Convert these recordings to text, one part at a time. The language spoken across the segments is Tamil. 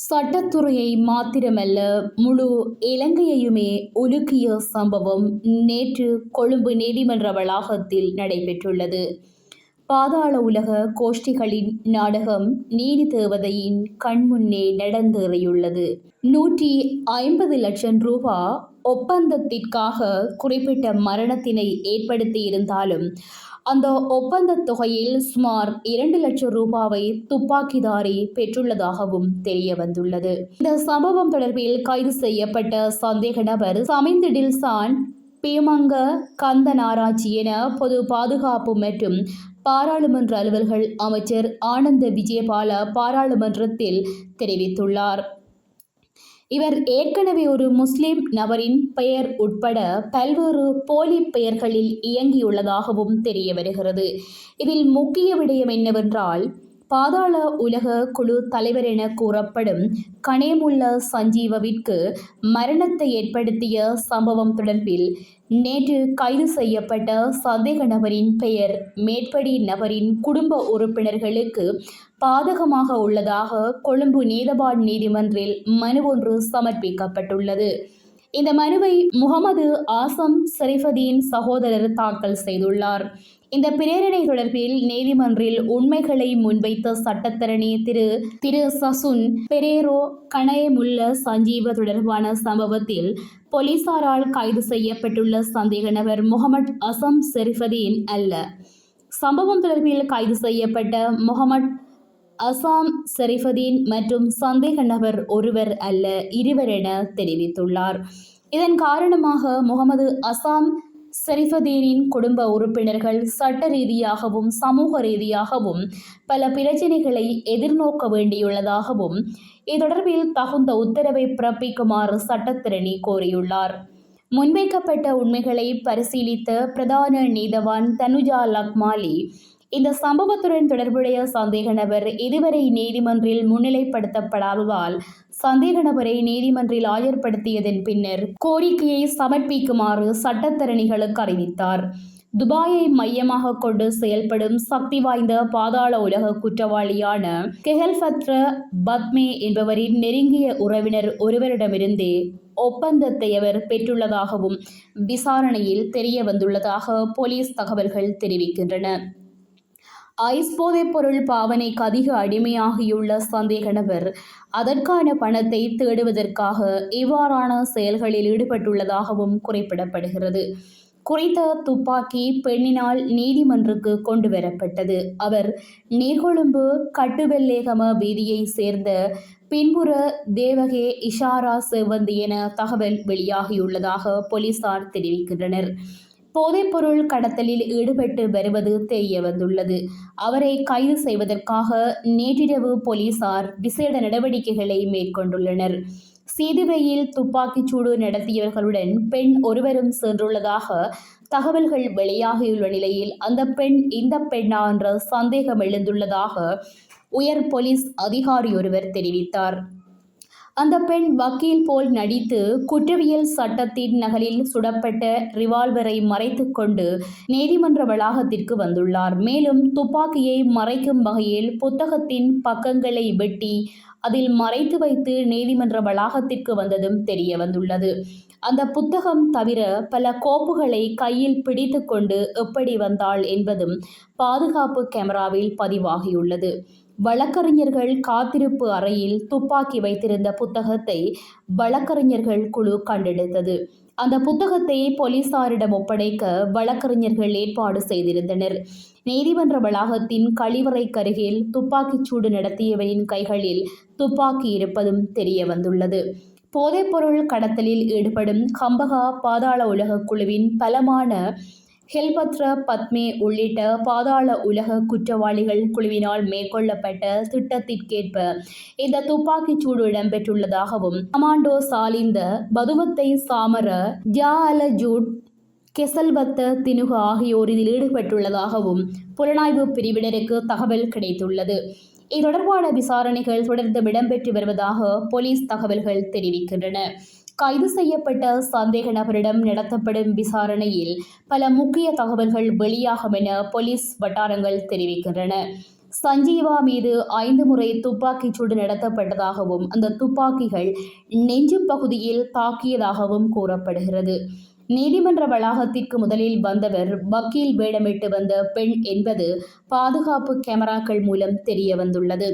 சட்டத்துறையை மாத்திரமல்ல முழு இலங்கையையுமே உலுக்கிய சம்பவம் நேற்று கொழும்பு நீதிமன்ற வளாகத்தில் நடைபெற்றுள்ளது. பாதாள உலக கோஷ்டிகளின் நாடகம் நீதி தேவதையின் கண்முன்னே நடந்தேறியுள்ளது. நூற்றி ஐம்பது லட்சம் ரூபா ஒப்பந்தத்திற்காக குறிப்பிட்ட மரணத்தினை ஏற்படுத்தியிருந்தாலும் அந்த ஒப்பந்த தொகையில் சுமார் இரண்டு லட்சம் ரூபாவை துப்பாக்கிதாரி பெற்றுள்ளதாகவும் தெரிய வந்துள்ளது இந்த சம்பவம் தொடர்பில் கைது செய்யப்பட்ட சந்தேக நபர் சமிந்து டில்சான் பீமங்க கந்தனாராய்ச்சி என பொது பாதுகாப்பு மற்றும் பாராளுமன்ற அலுவல்கள் அமைச்சர் ஆனந்த விஜயபால பாராளுமன்றத்தில் தெரிவித்துள்ளார். இவர் ஏற்கனவே ஒரு முஸ்லிம் நபரின் பெயர் உட்பட பல்வேறு போலி பெயர்களில் இயங்கியுள்ளதாகவும் தெரிய வருகிறது. இதில் முக்கிய விடயம் என்னவென்றால் பாதாள உலக குழு தலைவர் என கூறப்படும் கனேமுல்ல சஞ்சீவவிற்கு மரணத்தை ஏற்படுத்திய சம்பவம் தொடர்பில் நேற்று கைது செய்யப்பட்ட சந்தேக நபரின் பெயர் மேற்படி நபரின் குடும்ப உறுப்பினர்களுக்கு பாதகமாக உள்ளதாக கொழும்பு நீதவான் நீதிமன்றில் மனு ஒன்று சமர்ப்பிக்கப்பட்டுள்ளது. இந்த மனுவை முகமது ஆசம் ஷரீஃபதீன் சகோதரர் தாக்கல் செய்துள்ளார். இந்த பிரேரணை தொடர்பில் நீதிமன்றில் உண்மைகளை முன்வைத்த சட்டத்தரணி திரு திரு சசுன் பெரேரோ கனயமுல்ல சஞ்சீவ தொடர்பான சம்பவத்தில் போலீசாரால் கைது செய்யப்பட்டுள்ள சந்தேக நபர் முகமது அசம் ஷெரீஃபதீன் அல்ல. சம்பவம் தொடர்பில் கைது செய்யப்பட்ட முகமது அசாம் சரிஃபதீன் மற்றும் சந்தேக நபர் ஒருவர் அல்ல இருவர் என தெரிவித்துள்ளார். இதன் காரணமாக முகமது அசாம் சரிஃபதீனின் குடும்ப உறுப்பினர்கள் சட்ட ரீதியாகவும் சமூக ரீதியாகவும் பல பிரச்சினைகளை எதிர்நோக்க வேண்டியுள்ளதாகவும் இது தொடர்பில் தகுந்த உத்தரவை பிறப்பிக்குமாறு சட்டத்திரணி கோரியுள்ளார். முன்வைக்கப்பட்ட உண்மைகளை பரிசீலித்த பிரதான நீதவான் தனுஜா லக்மாலி இந்த சம்பவத்துடன் தொடர்புடைய சந்தேக நபர் இதுவரை நீதிமன்றில் முன்னிலைப்படுத்தப்படாததால் சந்தேக நபரை நீதிமன்றில் ஆஜர்படுத்தியதன் பின்னர் கோரிக்கையை சமர்ப்பிக்குமாறு சட்டத்தரணிகளுக்கு அறிவித்தார். துபாயை மையமாக கொண்டு செயல்படும் சக்தி வாய்ந்த பாதாள உலக குற்றவாளியான கெஹல்ஃபத்ர பத்மே என்பவரின் நெருங்கிய உறவினர் ஒருவரிடமிருந்தே ஒப்பந்தத்தை அவர் பெற்றுள்ளதாகவும் விசாரணையில் தெரிய வந்துள்ளதாக போலீஸ் தகவல்கள் தெரிவிக்கின்றன. ஐஸ் போதைப் பொருள் பாவனைக்கு அதிக அடிமையாகியுள்ள சந்தேக நபர். அதற்கான பணத்தை தேடுவதற்காக இவ்வாறான செயல்களில் ஈடுபட்டுள்ளதாகவும் குறிப்பிடப்படுகிறது. குறித்த துப்பாக்கி பெண்ணினால் நீதிமன்றுக்கு கொண்டு வரப்பட்டது. அவர் நீர்கொழும்பு கட்டுவெல்லேகம வீதியை சேர்ந்த பின்புற தேவகே இஷாரா செவ்வந்தி என தகவல் வெளியாகியுள்ளதாக போலீசார் தெரிவிக்கின்றனர். போதைப்பொருள் கடத்தலில் ஈடுபட்டு வருவது தெரிய வந்துள்ளது அவரை கைது செய்வதற்காக நேற்றிரவு போலீசார் விசேட நடவடிக்கைகளை மேற்கொண்டுள்ளனர். சீதுவையில் துப்பாக்கிச்சூடு நடத்தியவர்களுடன் பெண் ஒருவரும் சென்றுள்ளதாக தகவல்கள் வெளியாகியுள்ள நிலையில் அந்த பெண் இந்த பெண்ணா என்ற சந்தேகம் எழுந்துள்ளதாக உயர் போலீஸ் அதிகாரி ஒருவர் தெரிவித்தார். அந்த பெண் வக்கீல் போல் நடித்து குற்றவியல் சட்டத்தின் நகலில் சுடப்பட்ட ரிவால்வரை மறைத்து கொண்டு நீதிமன்ற வளாகத்திற்கு வந்துள்ளார். மேலும் துப்பாக்கியை மறைக்கும் வகையில் புத்தகத்தின் பக்கங்களை வெட்டி அதில் மறைத்து வைத்து நீதிமன்ற வளாகத்திற்கு வந்ததும் தெரிய வந்துள்ளது. அந்த புத்தகம் தவிர பல கோப்புகளை கையில் பிடித்து கொண்டு எப்படி வந்தாள் என்பதும் பாதுகாப்பு கேமராவில் பதிவாகியுள்ளது. வழக்கறிஞர்கள் காத்திருப்பு அறையில் துப்பாக்கி வைத்திருந்த புத்தகத்தை வழக்கறிஞர்கள் குழு கண்டெடுத்தது. அந்த புத்தகத்தை போலீசாரிடம் ஒப்படைக்க வழக்கறிஞர்கள் ஏற்பாடு செய்திருந்தனர். நீதிமன்ற வளாகத்தின் கழிவறைக்கருகில் துப்பாக்கிச்சூடு நடத்தியவரின் கைகளில் துப்பாக்கி இருப்பதும் தெரிய வந்துள்ளது போதைப்பொருள் கடத்தலில் ஈடுபடும் கம்பகா பாதாள உலக குழுவின் பலமான ஹெல்பத்ர பத்மே உள்ளிட்ட பாதாள உலக குற்றவாளிகள் குழுவினால் மேற்கொள்ளப்பட்ட திட்டத்திற்கேற்ப இந்த துப்பாக்கிச் சூடு இடம்பெற்றுள்ளதாகவும் கமாண்டோ சாலிந்த பதுவத்தை சாமர ஜா அல ஜூட் கெசல்வத்த தினுக ஆகியோர் இதில் ஈடுபட்டுள்ளதாகவும் புலனாய்வு பிரிவினருக்கு தகவல் கிடைத்துள்ளது. இது தொடர்பான விசாரணைகள் தொடர்ந்து இடம்பெற்று வருவதாக போலீஸ் தகவல்கள் தெரிவிக்கின்றன. கைது செய்யப்பட்ட சந்தேக நபரிடம் நடத்தப்படும் விசாரணையில் பல முக்கிய தகவல்கள் வெளியாகும் என போலீஸ் வட்டாரங்கள் தெரிவிக்கின்றன. சஞ்சீவா மீது ஐந்து முறை துப்பாக்கிச் சூடு நடத்தப்பட்டதாகவும் அந்த துப்பாக்கிகள் நெஞ்சு பகுதியில் தாக்கியதாகவும் கூறப்படுகிறது. நீதிமன்ற வளாகத்திற்கு முதலில் வந்தவர் வக்கீல் வேடமிட்டு வந்த பெண் என்பது பாதுகாப்பு கேமராக்கள் மூலம் தெரிய வந்துள்ளது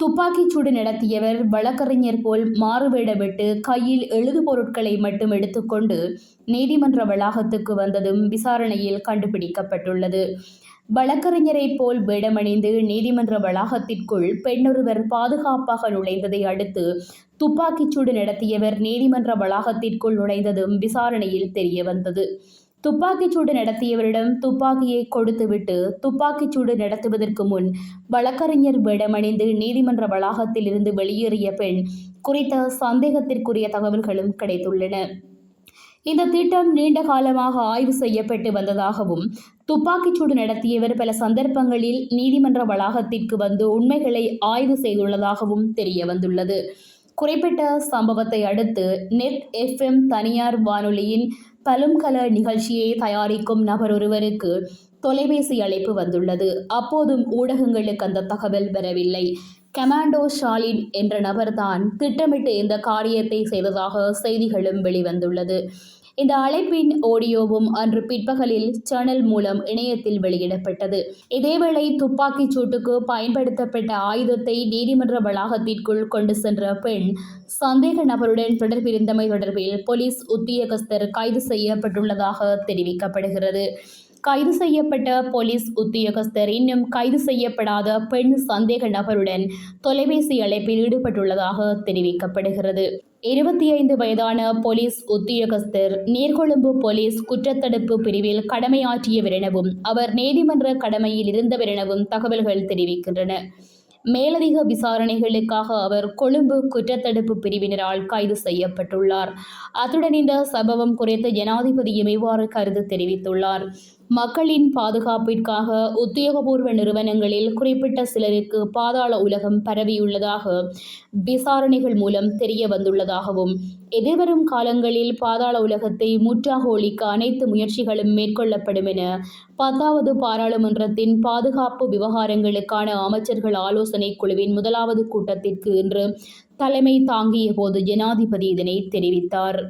துப்பாக்கிச் சூடு நடத்தியவர் வழக்கறிஞர் போல் மாறுவேடமிட்டு கையில் எழுது பொருட்களை மட்டும் எடுத்துக்கொண்டு நீதிமன்ற வளாகத்துக்கு வந்ததும் விசாரணையில் கண்டுபிடிக்கப்பட்டுள்ளது. வழக்கறிஞரைப் போல் வேடமணிந்து நீதிமன்ற வளாகத்திற்குள் பெண்ணொருவர் பாதுகாப்பாக நுழைந்ததை அடுத்து துப்பாக்கிச் சூடு நடத்தியவர் நீதிமன்ற வளாகத்திற்குள் நுழைந்ததும் விசாரணையில் தெரியவந்தது. வந்தது சூடு நடத்தியவரிடம் துப்பாக்கியை கொடுத்துவிட்டு துப்பாக்கிச் சூடு நடத்துவதற்கு முன் வழக்கறிஞர் வேடமணிந்து நீதிமன்ற வளாகத்தில் இருந்து வெளியேறிய பெண் குறித்த சந்தேகத்திற்குரிய தகவல்களும் கிடைத்துள்ளன. இந்த திட்டம் நீண்ட காலமாக ஆய்வு செய்யப்பட்டு வந்ததாகவும் துப்பாக்கிச் சூடு நடத்தியவர் பல சந்தர்ப்பங்களில் நீதிமன்ற வளாகத்திற்கு வந்து உண்மைகளை ஆய்வு செய்துள்ளதாகவும் தெரிய வந்துள்ளது. குறிப்பிட்ட சம்பவத்தை அடுத்து நெட் எஃப்எம் தனியார் வானொலியின் பலும்கல நிகழ்ச்சியை தயாரிக்கும் நபர் ஒருவருக்கு தொலைபேசி அழைப்பு வந்துள்ளது. அப்போதும் ஊடகங்களுக்கு அந்த தகவல் வரவில்லை. கமாண்டோ ஷாலின் என்ற நபர்தான் திட்டமிட்டு இந்த காரியத்தை செய்ததாக செய்திகளும் வெளிவந்துள்ளது. இந்த அழைப்பின் ஆடியோவும் அன்று பிற்பகலில் சேனல் மூலம் இணையத்தில் வெளியிடப்பட்டது. இதேவேளை துப்பாக்கிச் சூட்டுக்கு பயன்படுத்தப்பட்ட ஆயுதத்தை நீதிமன்ற வளாகத்திற்குள் கொண்டு சென்ற பெண் சந்தேக நபருடன் தொடர்பிருந்தமை தொடர்பில் போலீஸ் உத்தியோகஸ்தர் கைது செய்யப்பட்டுள்ளதாக தெரிவிக்கப்படுகிறது. கைது செய்யப்பட்ட போலீஸ் உத்தியோகஸ்தர் இன்னும் கைது செய்யப்படாத பெண் சந்தேக நபருடன் தொலைபேசி அழைப்பில் ஈடுபட்டுள்ளதாக தெரிவிக்கப்படுகிறது. இருபத்தி ஐந்து வயதான போலீஸ் உத்தியோகஸ்தர் நீர்கொழும்பு போலீஸ் குற்றத்தடுப்பு பிரிவில் கடமையாற்றியவரெனவும் அவர் நீதிமன்ற கடமையில் இருந்தவரெனவும் தகவல்கள் தெரிவிக்கின்றன. மேலதிக விசாரணைகளுக்காக அவர் கொழும்பு குற்றத்தடுப்பு பிரிவினரால் கைது செய்யப்பட்டுள்ளார். அத்துடன் இந்த சம்பவம் குறித்து ஜனாதிபதி இவ்வாறு கருத்து தெரிவித்துள்ளார். மக்களின் பாதுகாப்பிற்காக உத்தியோகபூர்வ நிறுவனங்களில் குறிப்பிட்ட சிலருக்கு பாதாள உலகம் பரவியுள்ளதாக விசாரணைகள் மூலம் தெரிய வந்துள்ளதாகவும் எதிர்வரும் காலங்களில் பாதாள உலகத்தை முற்றாக ஒழிக்க அனைத்து முயற்சிகளும் மேற்கொள்ளப்படும் என பத்தாவது பாராளுமன்றத்தின் பாதுகாப்பு விவகாரங்களுக்கான அமைச்சர்கள் ஆலோசனை குழுவின் முதலாவது கூட்டத்திற்கு இன்று தலைமை தாங்கிய போது ஜனாதிபதி இதனை தெரிவித்தார்.